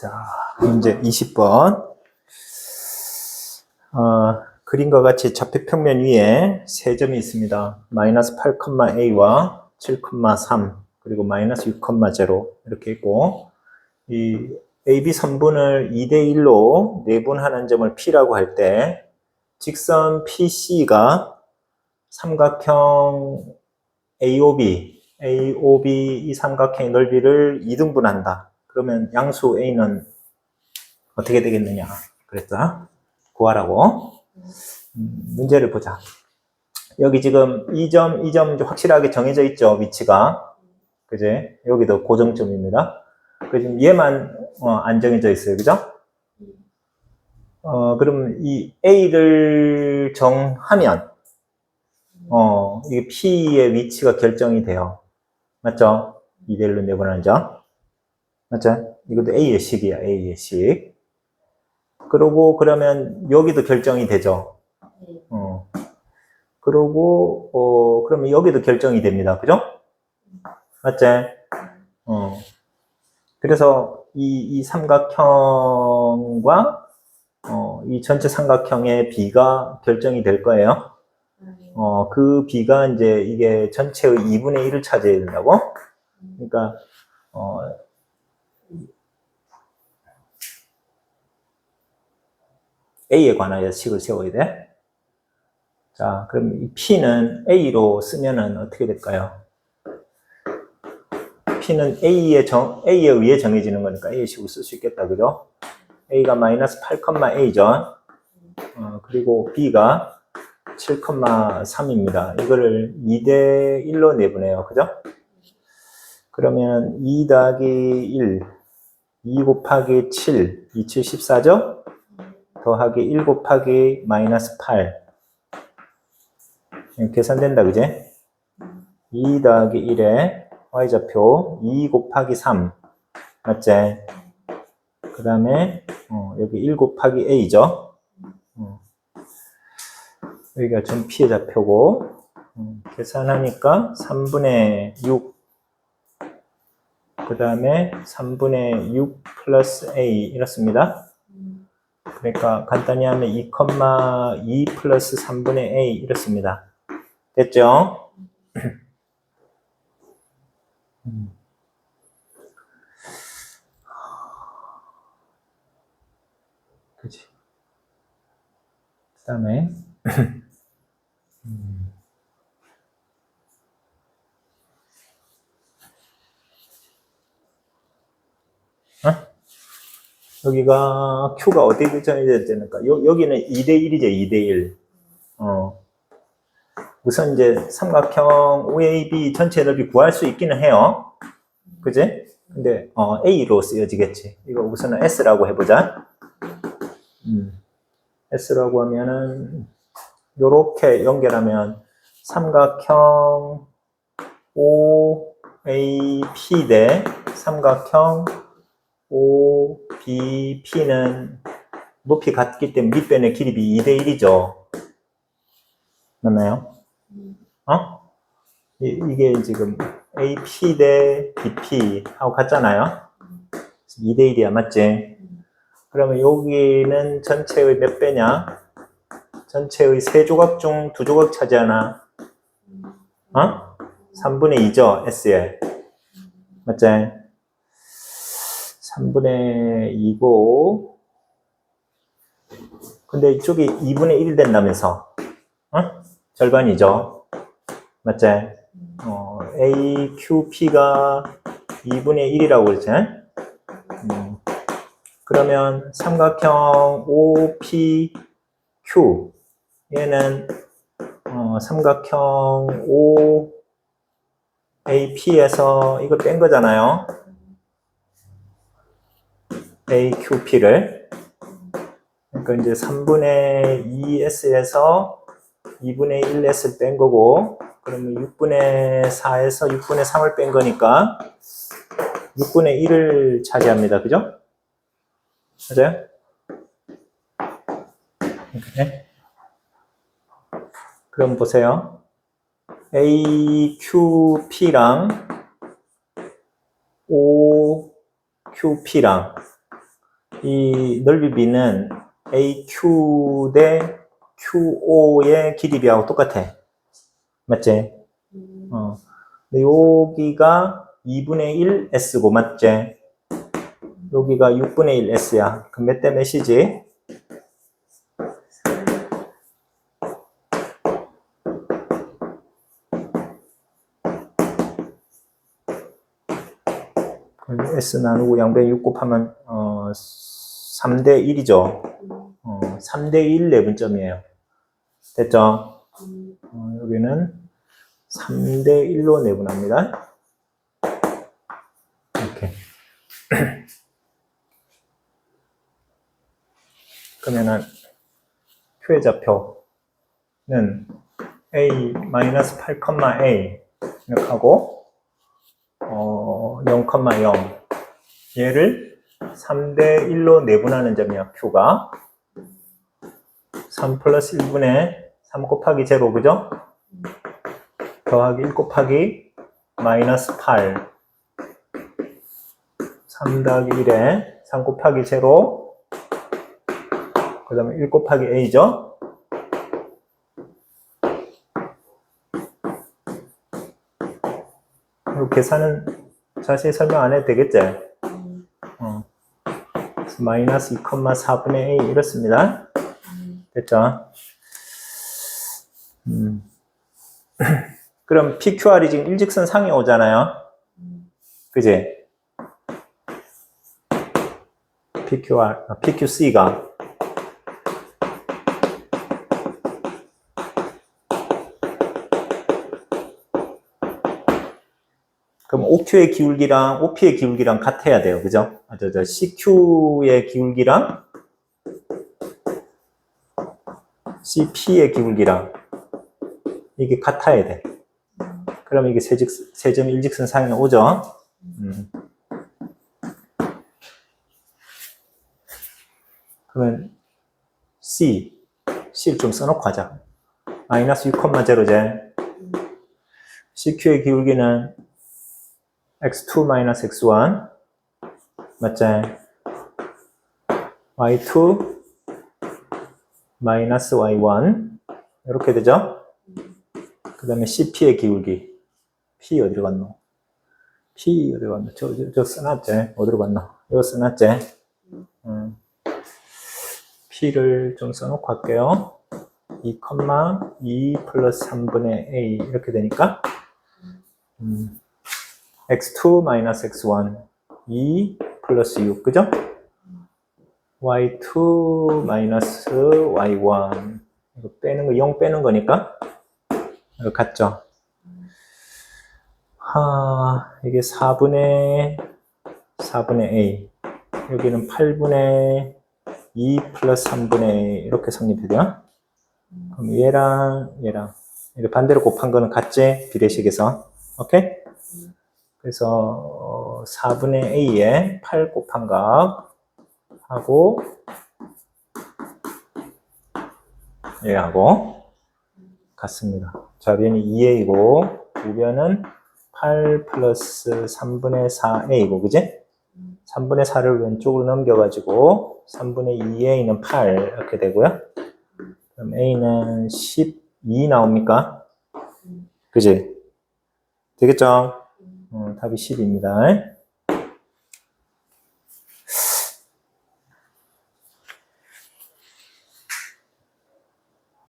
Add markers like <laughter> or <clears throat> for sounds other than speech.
자, 문제 20번. 어, 그림과 같이 좌표 평면 위에 세 점이 있습니다. 마이너스 8,a와 7,3 그리고 마이너스 6,0 이렇게 있고 이 AB 선분을 2대 1로 내분하는 점을 P라고 할 때 직선 PC가 삼각형 AOB, AOB 이 삼각형의 넓이를 2등분한다. 그러면 양수 A는 어떻게 되겠느냐? 그랬다. 구하라고. 음, 문제를 보자. 여기 지금 이 점, 이점 확실하게 정해져 있죠, 위치가. 그지? 여기도 고정점입니다. 그 지금 얘만 어, 안 정해져 있어요, 그죠? 어, 그럼 이 A를 정하면, 어, 이게 P의 위치가 결정이 돼요. 맞죠? 이대로 내보내는 점. 맞죠? 이것도 A의 식이야, A의 식. 그러고, 그러면 여기도 결정이 되죠. 어. 그러고, 어, 그러면 여기도 결정이 됩니다. 그죠? 맞지? 어. 그래서 이, 이 삼각형과, 어, 이 전체 삼각형의 B가 결정이 될 거예요. 어, 그 B가 이제 이게 전체의 2분의 1을 차지해야 된다고? 그러니까, 어, A에 관하여 식을 세워야 돼. 자, 그럼 이 P는 A로 쓰면은 어떻게 될까요? P는 A에 정, A에 의해 정해지는 거니까 A의 식을 쓸 수 있겠다. 그죠? A가 마이너스 8,A죠. 어, 그리고 B가 7,3입니다. 이거를 2대 1로 내보내요. 그죠? 그러면 2 더하기 1, 2 곱하기 7, 2, 7, 14죠? 더하기 1 곱하기 마이너스 8. 이렇게 계산된다, 그제? 2 더하기 1에 y좌표 2 곱하기 3. 맞지? 그 다음에, 어, 여기 1 곱하기 a죠? 어. 여기가 전 피해 좌표고, 음, 계산하니까 3분의 6, 그 다음에 3분의 6 플러스 a 이렇습니다. 그러니까 간단히 하면 2,2 플러스 3분의 a 이렇습니다. 됐죠? 그 다음에 어? 여기가 Q가 어떻게 정해져야 되니까 여, 여기는 2대1이죠 2대1 어. 우선 이제 삼각형 OAB 전체 넓이 구할 수 있기는 해요 그지? 근데 어, A로 쓰여지겠지 이거 우선은 S라고 해보자 음. S라고 하면은 요렇게 연결하면 삼각형 OAP 대 삼각형 OBP는 높이 같기 때문에 밑변의 길이비 2대 1이죠. 맞나요? 어? 이, 이게 지금 AP 대 BP 하고 같잖아요. 2대 1이야, 맞지? 그러면 여기는 전체의 몇 배냐? 전체의 세 조각 중 두 조각 차지하나? 어? 3분의 2죠, S에. 맞지? 3분의 2고, 근데 이쪽이 2분의 1 된다면서, 어? 절반이죠. 맞지? 어, AQP가 2분의 1이라고 그랬지? 음, 그러면 삼각형 OPQ, 얘는, 어, 삼각형 OAP에서 이거 뺀 거잖아요. AQP를 그러니까 이제 3분의 2S에서 2분의 1S를 뺀 거고 그러면 6분의 4에서 6분의 3을 뺀 거니까 6분의 1을 차지합니다. 그죠? 맞아요? 네. 그럼 보세요. AQP랑 OQP랑 이 넓이 B는 AQ 대 QO의 길이 B하고 똑같아. 맞지? 음, 어. 근데 여기가 2분의 1 S고, 맞지? 여기가 6분의 1 S야. 그럼 몇 대 몇이지? 그럼 S 나누고 양변 6 곱하면, 어, 3대 1이죠. 음, 어, 3대 1 내분점이에요. 됐죠? 음, 어, 여기는 3대 1로 내분합니다. 이렇게. <clears throat> 그러면은 표의 좌표는 a-8,a 이렇게 하고 어, 0,0 얘를 3대 1로 내분하는 점이야 q가 3 플러스 1분의 3 곱하기 0 그죠? 더하기 1 곱하기 마이너스 8 3 더하기 1에 3 곱하기 0그 다음에 1 곱하기 a죠? 이 계산은 자세히 설명 안 해도 되겠지? 마이너스 2,4분의 a 이렇습니다. 음, 됐죠? 음. <clears throat> 그럼 PQR이 지금 일직선 상에 오잖아요. 음, 그지? PQR, 아, PQC가 그럼 OQ의 기울기랑 OP의 기울기랑 같아야 돼요. 그죠? CQ의 기울기랑 CP의 기울기랑 이게 같아야 돼. 그러면 이게 세직, 세점 일직선 상에 오죠? 음. 그러면 C, C를 좀 써놓고 하자. 마이너스 6,0제. CQ의 기울기는 x2 마이너스 x1 맞지? y2 마이너스 y1 이렇게 되죠? 그 다음에 CP의 기울기 P 어디로 갔노? P 어디로 갔노? 저, 저, 저 써놨지? 어디로 갔노? 이거 써놨지? 음. P를 좀 써놓고 할게요 2, 2 플러스 3분의 A 이렇게 되니까 음. X2 마이너스 x1 2 플러스 6 그죠? y2 마이너스 y1 이거 빼는 거 0 빼는 거니까 이거 같죠? 하 이게 4분의 4분의 a 여기는 8분의 2 플러스 3분의 a 이렇게 성립해요 그럼 얘랑 얘랑 이렇게 반대로 곱한 거는 같지? 비례식에서 오케이? 그래서 4분의 a에 8 곱한 값 하고 얘하고 같습니다. 좌변이 2a이고 우변은 8 플러스 3분의 4a이고 그지? 3분의 4를 왼쪽으로 넘겨가지고 3분의 2a는 8 이렇게 되고요. 그럼 a는 12 나옵니까? 그지? 되겠죠? 어, 답이 10입니다.